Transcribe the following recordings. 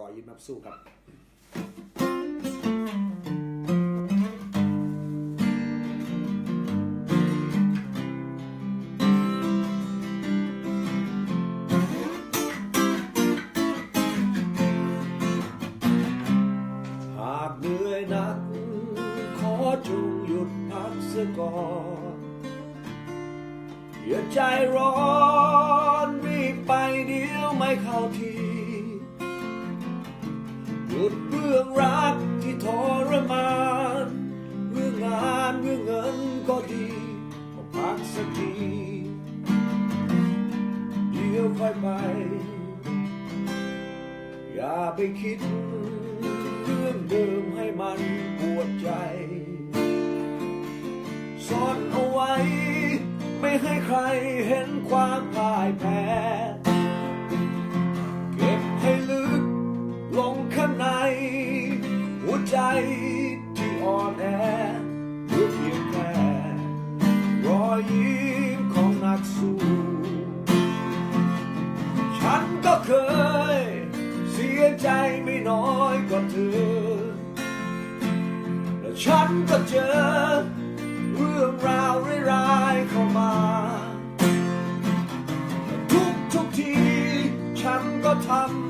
รอยยิ้มนับสู้ครับหากเหนื่อยนักขอจงหยุดพักเสียก่อนอย่าใจร้อนรีบไปเดียวไม่เข้าที หยุดเรื่องรักที่ทรมาน เรื่องงานเรื่องเงินก็ดีก็พักสักทีเดี๋ยวค่อยไป อย่าไปคิดเรื่องเดิมให้มันปวดใจ ซ่อนเอาไว้ ไม่ให้ใครเห็นความพ่ายแพ้ อ่อนแอหรือเพียงแค่รอยยิ้มของนักสู้ ฉันก็เคย เสียใจไม่น้อยกว่าเธอ และฉันก็เจอ เรื่องราวร้ายๆเข้ามา ทุกทุกๆที ฉันก็ทำ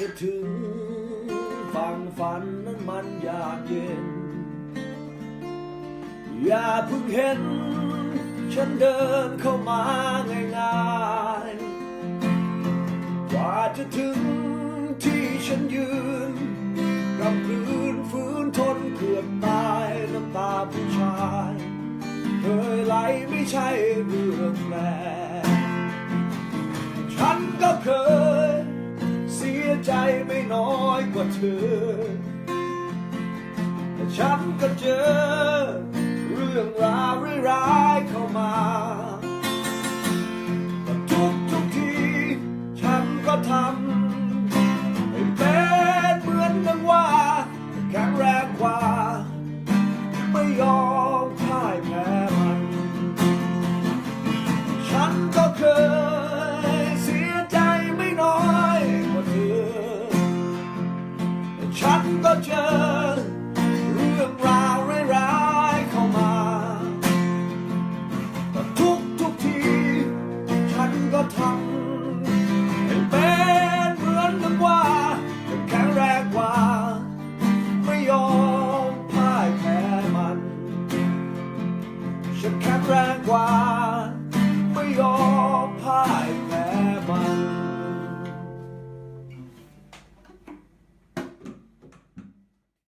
จะถึงฝั่งฝันนั้นมันยากเย็น อย่าเพิ่งเห็น ฉันเดินเข้ามาง่ายๆ กว่าจะถึงที่ฉันยืนกำลืนฟื้นทนเกือบตายน้ำตาผู้ชายเคยไหลไม่ใช่เรื่องแปลฉันก็เคย น้อยกว่าเธอ แต่ฉันก็เจอ เรื่องราวร้ายๆเข้ามาแต่ทุกทุกที ฉันก็ทำให้เป็นเหมือนดังว่าแข็งแรงกว่า ไม่ยอมพ่ายแพ้